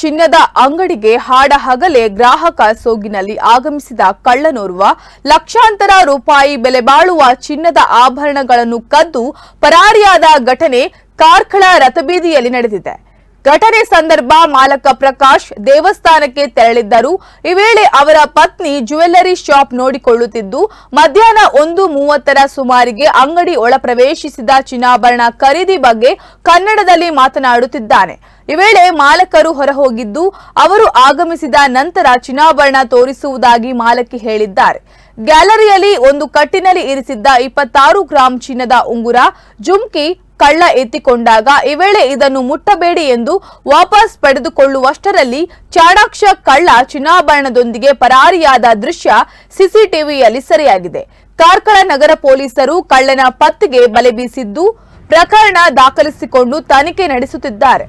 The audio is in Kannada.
ಚಿನ್ನದ ಅಂಗಡಿಗೆ ಹಾಡ ಹಗಲೇ ಗ್ರಾಹಕ ಸೋಗಿನಲ್ಲಿ ಆಗಮಿಸಿದ ಕಳ್ಳನೋರ್ವ, ಲಕ್ಷಾಂತರ ರೂಪಾಯಿ ಬೆಲೆ ಬಾಳುವ ಚಿನ್ನದ ಆಭರಣಗಳನ್ನು ಕದ್ದು ಪರಾರಿಯಾದ ಘಟನೆ ಕಾರ್ಕಳ ರಥಬೀದಿಯಲ್ಲಿ ನಡೆದಿದೆ. ಘಟನೆ ಸಂದರ್ಭ ಮಾಲಕ ಪ್ರಕಾಶ್ ದೇವಸ್ಥಾನಕ್ಕೆ ತೆರಳಿದ್ದರು. ಈ ವೇಳೆ ಅವರ ಪತ್ನಿ ಜ್ಯುವೆಲ್ಲರಿ ಶಾಪ್ ನೋಡಿಕೊಳ್ಳುತ್ತಿದ್ದು, ಮಧ್ಯಾಹ್ನ ಒಂದು ಮೂವತ್ತರ ಸುಮಾರಿಗೆ ಅಂಗಡಿ ಒಳ ಪ್ರವೇಶಿಸಿದ ಚಿನ್ನಾಭರಣ ಖರೀದಿ ಬಗ್ಗೆ ಕನ್ನಡದಲ್ಲಿ ಮಾತನಾಡುತ್ತಿದ್ದಾನೆ. ಈ ವೇಳೆ ಮಾಲಕರು ಹೊರಹೋಗಿದ್ದು, ಅವರು ಆಗಮಿಸಿದ ನಂತರ ಚಿನ್ನಾಭರಣ ತೋರಿಸುವುದಾಗಿ ಮಾಲಕಿ ಹೇಳಿದ್ದಾರೆ. ಗ್ಯಾಲರಿಯಲ್ಲಿ ಒಂದು ಕಟ್ಟಿನಲ್ಲಿ ಇರಿಸಿದ್ದ ಇಪ್ಪತ್ತಾರು ಗ್ರಾಂ ಚಿನ್ನದ ಉಂಗುರ, ಜುಮ್ಕಿ ಕಳ್ಳ ಎತ್ತಿಕೊಂಡಾಗ, ಈ ವೇಳೆ ಇದನ್ನು ಮುಟ್ಟಬೇಡಿ ಎಂದು ವಾಪಸ್ ಪಡೆದುಕೊಳ್ಳುವಷ್ಟರಲ್ಲಿ ಚಾಣಾಕ್ಷ ಕಳ್ಳ ಚಿನ್ನಾಭರಣದೊಂದಿಗೆ ಪರಾರಿಯಾದ ದೃಶ್ಯ ಸಿಸಿಟಿವಿಯಲ್ಲಿ ಸೆರೆಯಾಗಿದೆ. ಕಾರ್ಕಳ ನಗರ ಪೊಲೀಸರು ಕಳ್ಳನ ಪತ್ತೆಗೆ ಬಲೆ ಬೀಸಿದ್ದು, ಪ್ರಕರಣ ದಾಖಲಿಸಿಕೊಂಡು ತನಿಖೆ ನಡೆಸುತ್ತಿದ್ದಾರೆ.